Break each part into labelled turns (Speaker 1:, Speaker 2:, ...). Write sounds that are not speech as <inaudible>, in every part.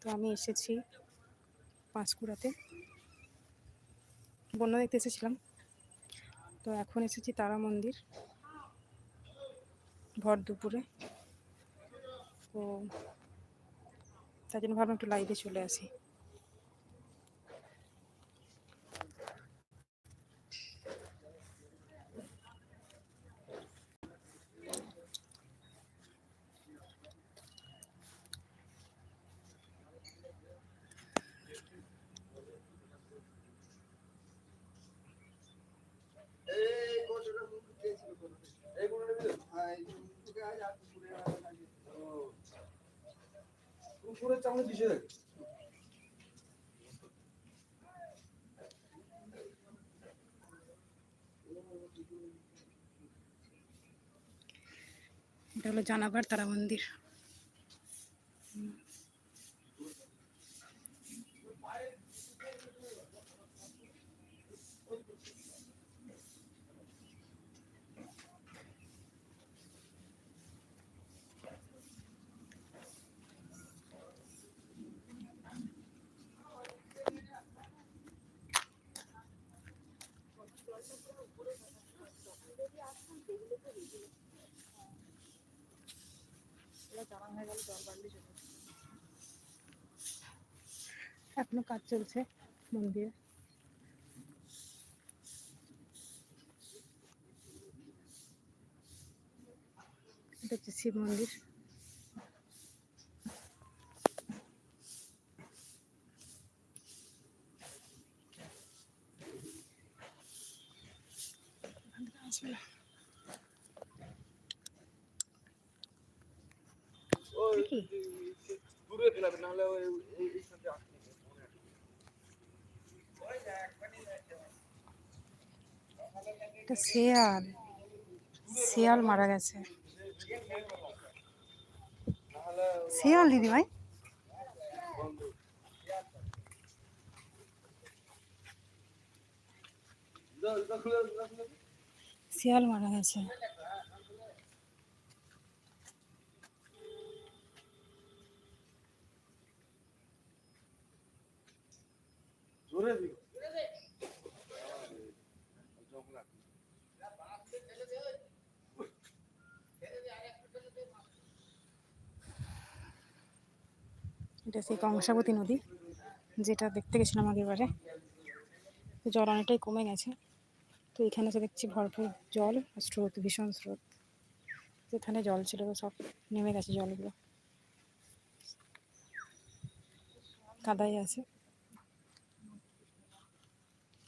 Speaker 1: তো আমি এসেছি পাঁশকুড়াতে। বন্যা দেখতে এসেছিলাম। তো এখন এসেছি তারা মন্দির, ভর দুপুরে। তো তার জন্য ভাবলাম একটু লাইভে চলে আসি।
Speaker 2: উপরে চামড়া দিছে।
Speaker 1: এটা হলো জানাবার তারা মন্দির এখনও কাজ চলছে মন্দিরে। এটা হচ্ছে শিব মন্দির। আসবে। কি?
Speaker 2: দূরে ফেলাবে নাহলে এই- এই সাথে আসবে
Speaker 1: এটা শেয়াল শিয়াল মারা গেছে শিয়াল দিদি ভাই। শিয়াল মারা গেছে এটা সেই কংসাবতী নদী, যেটা দেখতে গেছিলাম আগেবারে তো জল অনেকটাই কমে গেছে। তো এখানে এসে দেখছি ভরপুর জল স্রোত, ভীষণ স্রোত। যেখানে জল ছিল সব নেমে গেছে জলগুলো। কাদাই আছে।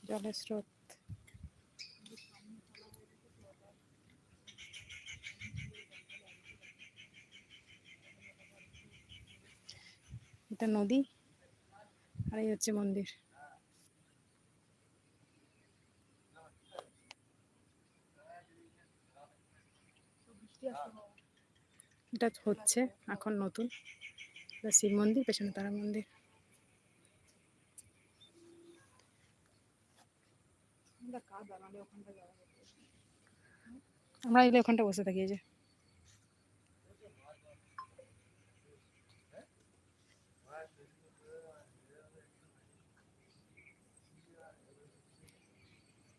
Speaker 1: জলের স্রোত। এটা নদী আর এই হচ্ছে মন্দির। এটা হচ্ছে এখন নতুন শিব মন্দির, পেছনে তারা মন্দির। আমরা এলে ওখানটা বসে থাকি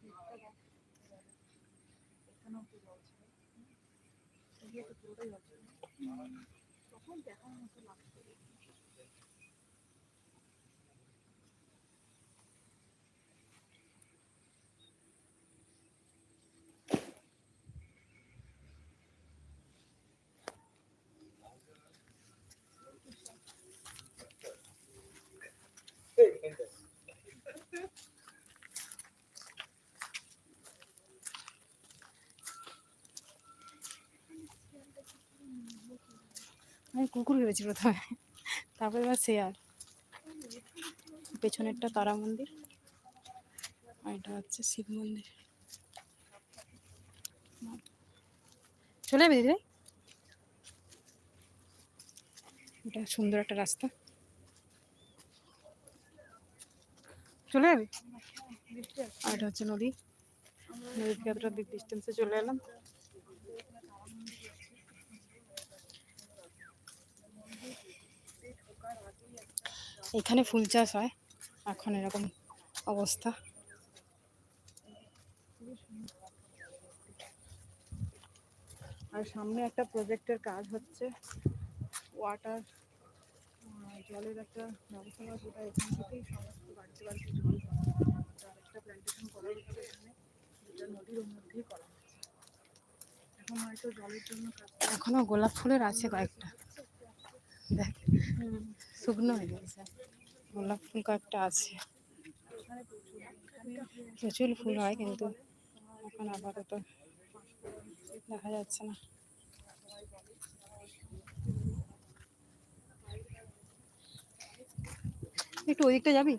Speaker 1: এই মতো আমি কুকুর ভেবেছি প্রথমে তারপরে এবার শেয়াল পেছনেরটা তারা মন্দির আর এটা হচ্ছে শিব মন্দির। চলে যাবে দিদি? এটা সুন্দর একটা রাস্তা। চলে যাবে? আর এটা হচ্ছে নদী। নদী থেকে এতটা ডিস্টেন্সে চলে এলাম। এখানে ফুল চাষ হয়। এখন এরকম অবস্থা।
Speaker 3: আর সামনে একটা প্রজেক্টের কাজ হচ্ছে। ওয়াটার জলের একটা ব্যবস্থা যেটা এখান থেকেই সমস্ত বাড়িতে বাড়িতে জল। তার একটা প্ল্যান্টেশন করা হচ্ছে এখানে। যেটা নদীর মধ্যেই করা হচ্ছে। এখন হয়তো জলের জন্য কাজ
Speaker 1: এখনও গোলাপ ফুলের আছে কয়েকটা। দেখ। শুকনো হয়ে গেছে। গোলাপ ফুল কয়েকটা আছে। প্রচুর ফুল হয় কিন্তু এখন আপাতত দেখা যাচ্ছে না। একটু ওদিকটা যাবি?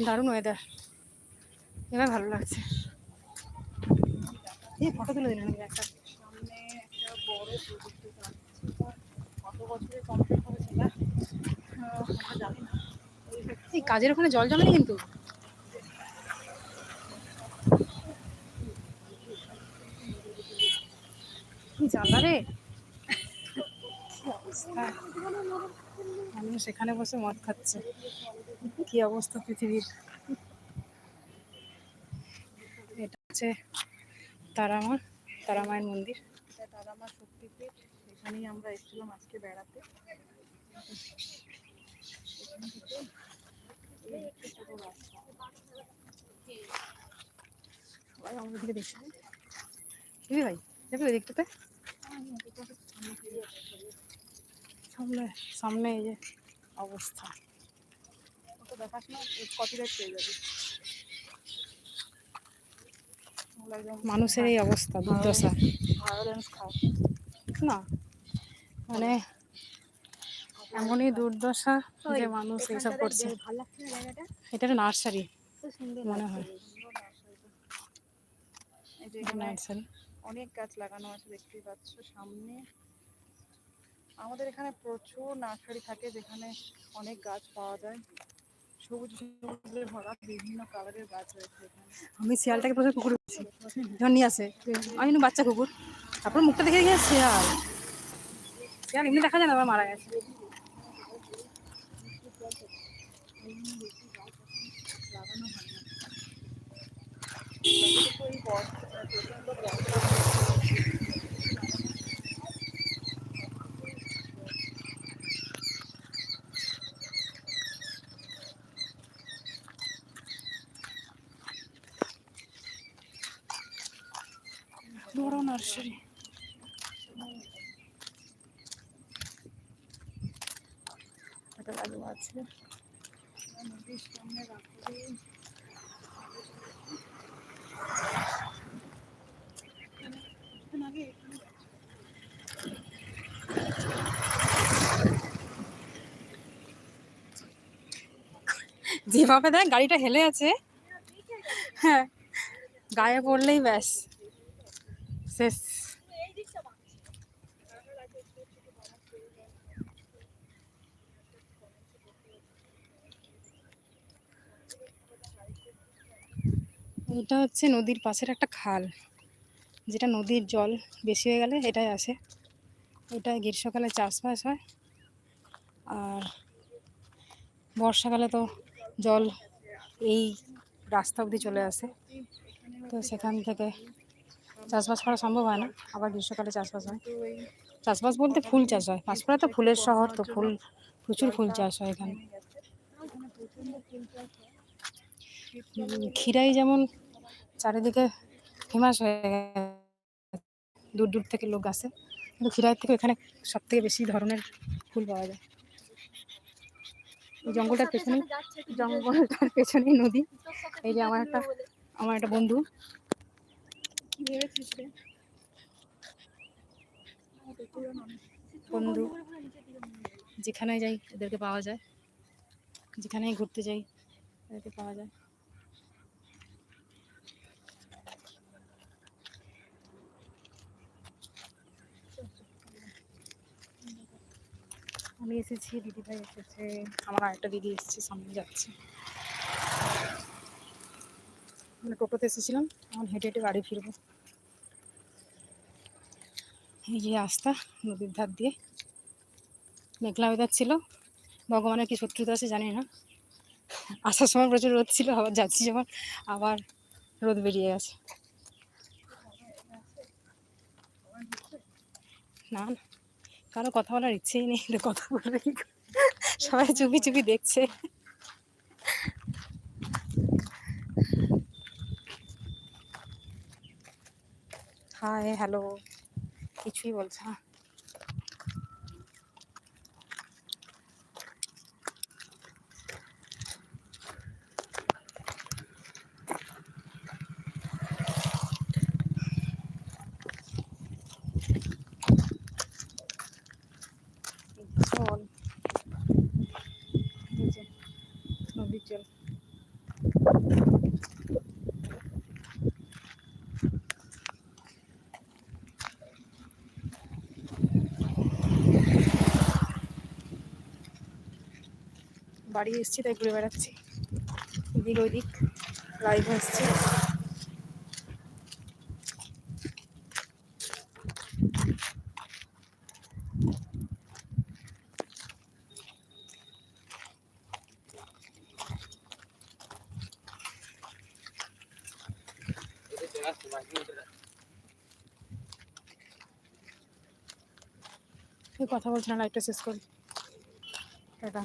Speaker 1: দারুণ ওয়েদার এবার ভালো লাগছে। এই ফটো তুলে দিলেন একটা
Speaker 3: সামনে একটা বড় প্রজেক্টের কাজ হচ্ছে কত বছরে কমপ্লিট হবে সেটা আহ, আমরা জানি না
Speaker 1: এই কাজের ওখানে জল জমে কিন্তু? জ্বালা রে? মানুষ এখানে বসে মদ খাচ্ছে। কি অবস্থা পৃথিবীর? এটা হচ্ছে তারামা তারা মায়ের মন্দির।
Speaker 3: এটা তারামা শক্তিপীঠ। এখানেই আমরা এসেছিলাম আজকে বেড়াতে।
Speaker 1: সবাই আমাদের দিকে দেখছে দিদি ভাই? দেখো ওই দিকটাতে? সামনে সামনে এই যে অবস্থা।
Speaker 3: ওটা দেখাস না কপিরাইট পেয়ে যাবে।
Speaker 1: মানুষের এই অবস্থা দুর্দশা। না মানে এমনই দুর্দশা যে মানুষ এইসব করছে। এটা নার্সারি
Speaker 3: সুন্দর
Speaker 1: মনে হয়। নার্সারি।
Speaker 3: অনেক গাছ লাগানো আছে দেখতেই পাচ্ছ সামনে। আমাদের এখানে প্রচুর নার্সারি থাকে যেখানে অনেক গাছ পাওয়া যায়। সবুজ সবুজে ভরা বিভিন্ন কালারের গাছ রয়েছে
Speaker 1: আমি শিয়ালটাকে প্রথমে কুকুর বলছি যখন নিয়ে আসে। আমি বাচ্চা কুকুর। তারপর মুখটা দেখে দেখে শিয়াল। শিয়াল এমনি দেখা যায় না আবার মারা গেছে।
Speaker 3: লাগানো হয় না যতটুকু এই বর্ষা প্রচণ্ড বর্ষা
Speaker 1: বড় নার্সারি
Speaker 3: একটা লালু আছে নদীর সামনে রাখবে আগে এখানে
Speaker 1: যেভাবে দেখ গাড়িটা হেলে আছে। হ্যাঁ গায়ে পড়লেই ব্যাস। শেষ। এটা হচ্ছে নদীর পাশের একটা খাল। যেটা নদীর জল বেশি হয়ে গেলে এটাই আসে। এটা গ্রীষ্মকালে চাষবাস হয়। আর বর্ষাকালে তো জল এই রাস্তা অবধি চলে আসে। তো সেখান থেকে চাষবাস করা সম্ভব হয় না। আবার গ্রীষ্মকালে চাষবাস হয়। চাষবাস বলতে ফুল চাষ হয়। পাঁচপাড়া তো ফুলের শহর, তো ফুল, প্রচুর ফুল চাষ হয় এখানে। ক্ষীরাই যেমন চারিদিকে ফেমাস হয়ে দূর দূর থেকে লোক আসে। কিন্তু ক্ষীরাই থেকে এখানে সব থেকে বেশি ধরনের ফুল পাওয়া যায়। এই জঙ্গলটার পেছনেই জঙ্গলটার পেছনেই নদী। এই যে আমার একটা আমার একটা বন্ধু। বন্ধু যেখানে যাই এদেরকে পাওয়া যায়। যেখানেই ঘুরতে যাই এতে পাওয়া যায়। আমি এসেছি, দিদিভাই এসেছে, আমার আরেকটা দিদি এসেছে সামনে যাচ্ছে। মানে টোটোতে এসেছিলাম, এখন হেঁটে হেঁটে বাড়ি ফিরবো। এই যে রাস্তা, নদীর ধার দিয়ে। মেঘলা ওয়েদার ছিল, ভগবানের কি শত্রুতা আছে জানি না। আসার সময় প্রচুর রোদ ছিল, আবার যাচ্ছি যখন, আবার রোদ বেরিয়ে গেছে। না না। কারও কথা বলার ইচ্ছেই নেই কথা বলবে কি <laughs> সবাই চুপি চুপি দেখছে। হাই হ্যালো কিছুই বলছে না জল এই যে জল বাড়ি এসছি তাই ঘুরে বেড়াচ্ছি। এদিক ওইদিক লাইভ আসছে এই কথা বলছি না লাইটটা শেষ করি। টাটা।